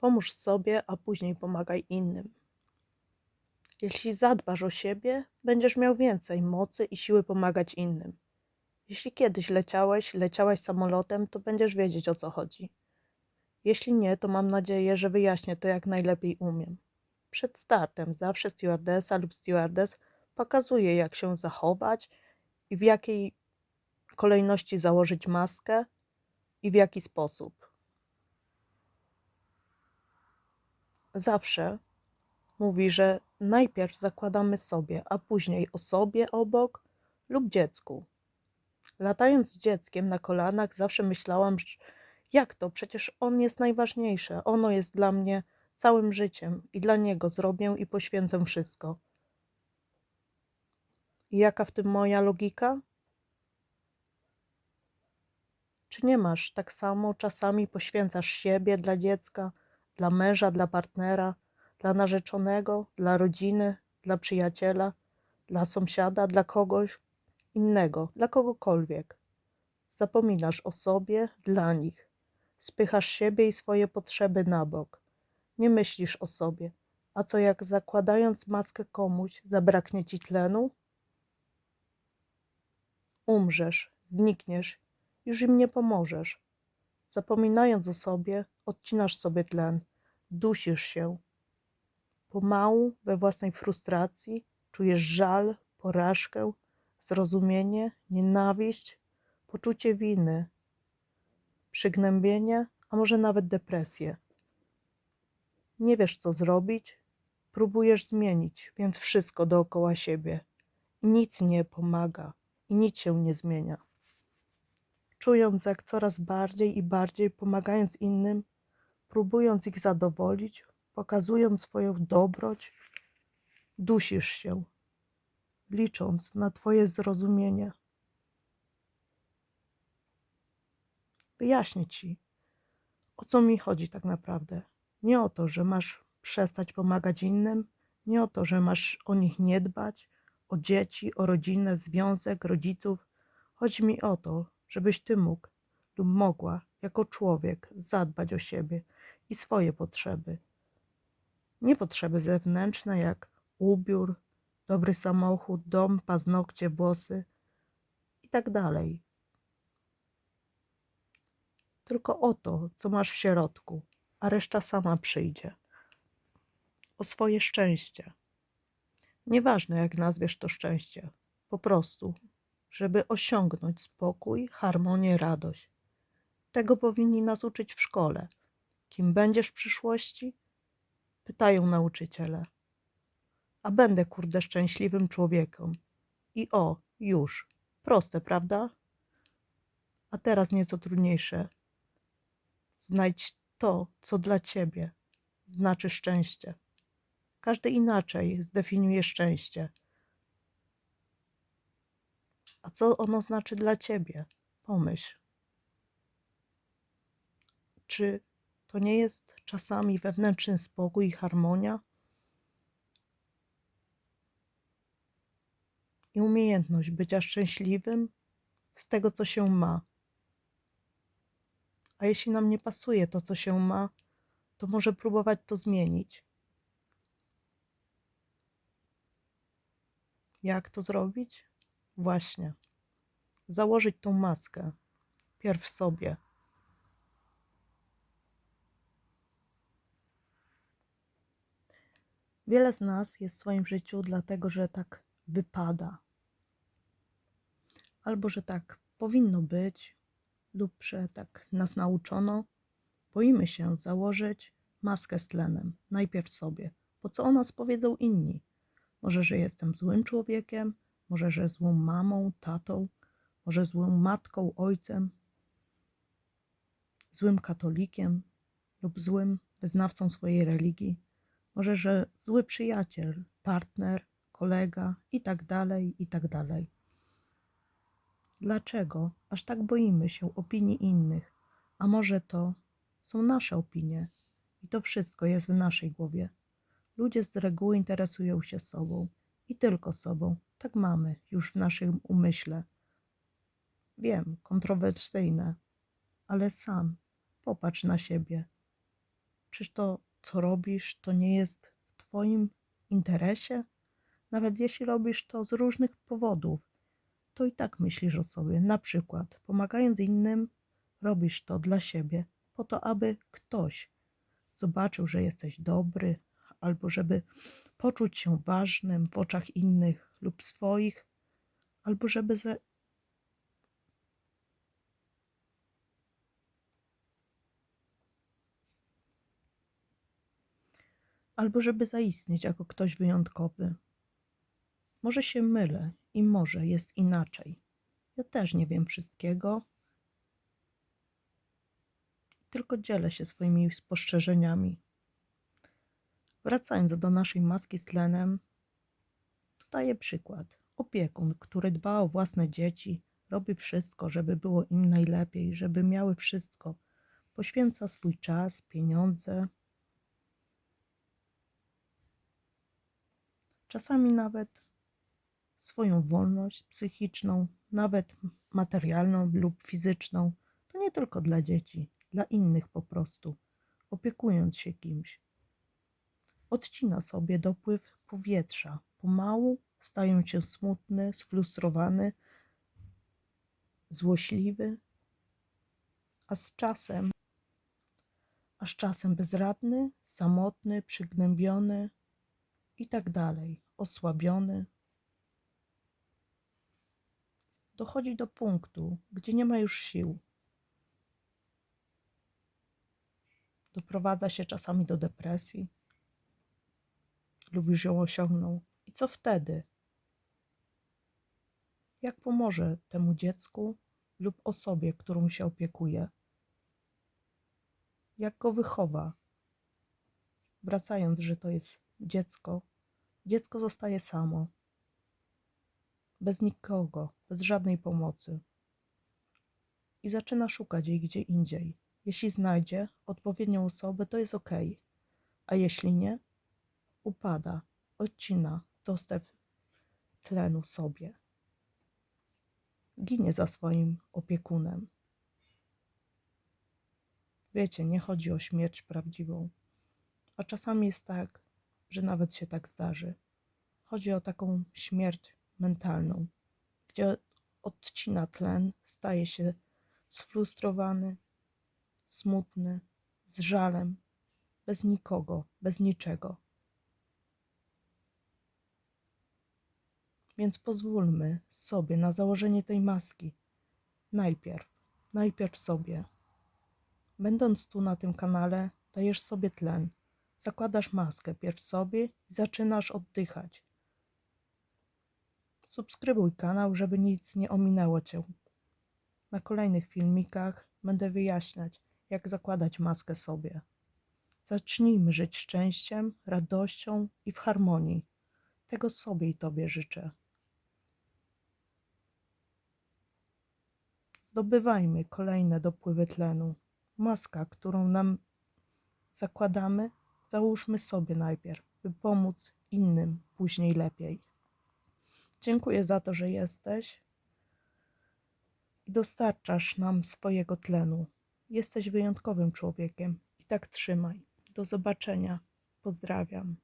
Pomóż sobie, a później pomagaj innym. Jeśli zadbasz o siebie, będziesz miał więcej mocy i siły pomagać innym. Jeśli kiedyś leciałeś, leciałaś samolotem, to będziesz wiedzieć o co chodzi. Jeśli nie, to mam nadzieję, że wyjaśnię to jak najlepiej umiem. Przed startem zawsze stewardesa lub stewardess pokazuje, jak się zachować i w jakiej kolejności założyć maskę i w jaki sposób. Zawsze mówi, że najpierw zakładamy sobie, a później osobie obok lub dziecku. Latając z dzieckiem na kolanach, zawsze myślałam, że jak to? Przecież on jest najważniejszy. Ono jest dla mnie całym życiem i dla niego zrobię i poświęcę wszystko. I jaka w tym moja logika? Czy nie masz tak samo czasami poświęcasz siebie dla dziecka, dla męża, dla partnera, dla narzeczonego, dla rodziny, dla przyjaciela, dla sąsiada, dla kogoś innego, dla kogokolwiek? Zapominasz o sobie dla nich. Spychasz siebie i swoje potrzeby na bok. Nie myślisz o sobie. A co jak zakładając maskę komuś zabraknie ci tlenu? Umrzesz, znikniesz, już im nie pomożesz. Zapominając o sobie, odcinasz sobie tlen, dusisz się. Pomału, we własnej frustracji, czujesz żal, porażkę, zrozumienie, nienawiść, poczucie winy, przygnębienie, a może nawet depresję. Nie wiesz, co zrobić, próbujesz zmienić, więc wszystko dookoła siebie. I nic nie pomaga, i nic się nie zmienia. Czując, jak coraz bardziej i bardziej pomagając innym, próbując ich zadowolić, pokazując swoją dobroć, dusisz się, licząc na Twoje zrozumienie. Wyjaśnię Ci, o co mi chodzi tak naprawdę. Nie o to, że masz przestać pomagać innym, nie o to, że masz o nich nie dbać, o dzieci, o rodzinę, związek, rodziców. Chodzi mi o to, żebyś ty mógł lub mogła jako człowiek zadbać o siebie i swoje potrzeby. Nie potrzeby zewnętrzne jak ubiór, dobry samochód, dom, paznokcie, włosy i tak. Tylko o to, co masz w środku, a reszta sama przyjdzie. O swoje szczęście. Nieważne, jak nazwiesz to szczęście, po prostu, żeby osiągnąć spokój, harmonię, radość. Tego powinni nas uczyć w szkole. Kim będziesz w przyszłości? Pytają nauczyciele. A będę, kurde, szczęśliwym człowiekiem. I o, już. Proste, prawda? A teraz nieco trudniejsze. Znajdź to, co dla ciebie znaczy szczęście. Każdy inaczej zdefiniuje szczęście. A co ono znaczy dla ciebie? Pomyśl. Czy to nie jest czasami wewnętrzny spokój i harmonia? I umiejętność bycia szczęśliwym z tego, co się ma. A jeśli nam nie pasuje to, co się ma, to może próbować to zmienić. Jak to zrobić? Właśnie. Założyć tą maskę. Pierw sobie. Wiele z nas jest w swoim życiu dlatego, że tak wypada. Albo że tak powinno być, lub że tak nas nauczono. Boimy się założyć maskę z tlenem. Najpierw sobie. Po co o nas powiedzą inni? Może, że jestem złym człowiekiem, może, że złą mamą, tatą, może złą matką, ojcem, złym katolikiem lub złym wyznawcą swojej religii, może, że zły przyjaciel, partner, kolega i tak dalej, i tak. Dlaczego aż tak boimy się opinii innych? A może to są nasze opinie i to wszystko jest w naszej głowie. Ludzie z reguły interesują się sobą i tylko sobą. Tak mamy już w naszym umyśle. Wiem, kontrowersyjne, ale sam popatrz na siebie. Czyż to, co robisz, to nie jest w Twoim interesie? Nawet jeśli robisz to z różnych powodów, to i tak myślisz o sobie. Na przykład, pomagając innym, robisz to dla siebie, po to, aby ktoś zobaczył, że jesteś dobry, albo żeby poczuć się ważnym w oczach innych lub swoich, albo żeby albo żeby zaistnieć jako ktoś wyjątkowy. Może się mylę i może jest inaczej. Ja też nie wiem wszystkiego, tylko dzielę się swoimi spostrzeżeniami. Wracając do naszej maski z tlenem, daję przykład. Opiekun, który dba o własne dzieci, robi wszystko, żeby było im najlepiej, żeby miały wszystko. Poświęca swój czas, pieniądze, czasami nawet swoją wolność psychiczną, nawet materialną lub fizyczną. To nie tylko dla dzieci, dla innych po prostu, opiekując się kimś. Odcina sobie dopływ powietrza. Pomału stając się smutny, sfrustrowany, złośliwy, a z czasem, a z czasem bezradny, samotny, przygnębiony i tak dalej, osłabiony. Dochodzi do punktu, gdzie nie ma już sił. Doprowadza się czasami do depresji lub już ją osiągnął. I co wtedy? Jak pomoże temu dziecku lub osobie, którą się opiekuje? Jak go wychowa? Wracając, że to jest dziecko, dziecko zostaje samo, bez nikogo, bez żadnej pomocy. I zaczyna szukać jej gdzie indziej. Jeśli znajdzie odpowiednią osobę, to jest ok, a jeśli nie, upada, odcina dostęp tlenu sobie. Ginie za swoim opiekunem. Wiecie, nie chodzi o śmierć prawdziwą, a czasami jest tak, że nawet się tak zdarzy. Chodzi o taką śmierć mentalną, gdzie odcina tlen, staje się sfrustrowany, smutny, z żalem, bez nikogo, bez niczego. Więc pozwólmy sobie na założenie tej maski. Najpierw, najpierw sobie. Będąc tu na tym kanale, dajesz sobie tlen. Zakładasz maskę pierw sobie i zaczynasz oddychać. Subskrybuj kanał, żeby nic nie ominęło cię. Na kolejnych filmikach będę wyjaśniać, jak zakładać maskę sobie. Zacznijmy żyć szczęściem, radością i w harmonii. Tego sobie i Tobie życzę. Zdobywajmy kolejne dopływy tlenu. Maska, którą nam zakładamy, załóżmy sobie najpierw, by pomóc innym później lepiej. Dziękuję za to, że jesteś i dostarczasz nam swojego tlenu. Jesteś wyjątkowym człowiekiem i tak trzymaj. Do zobaczenia. Pozdrawiam.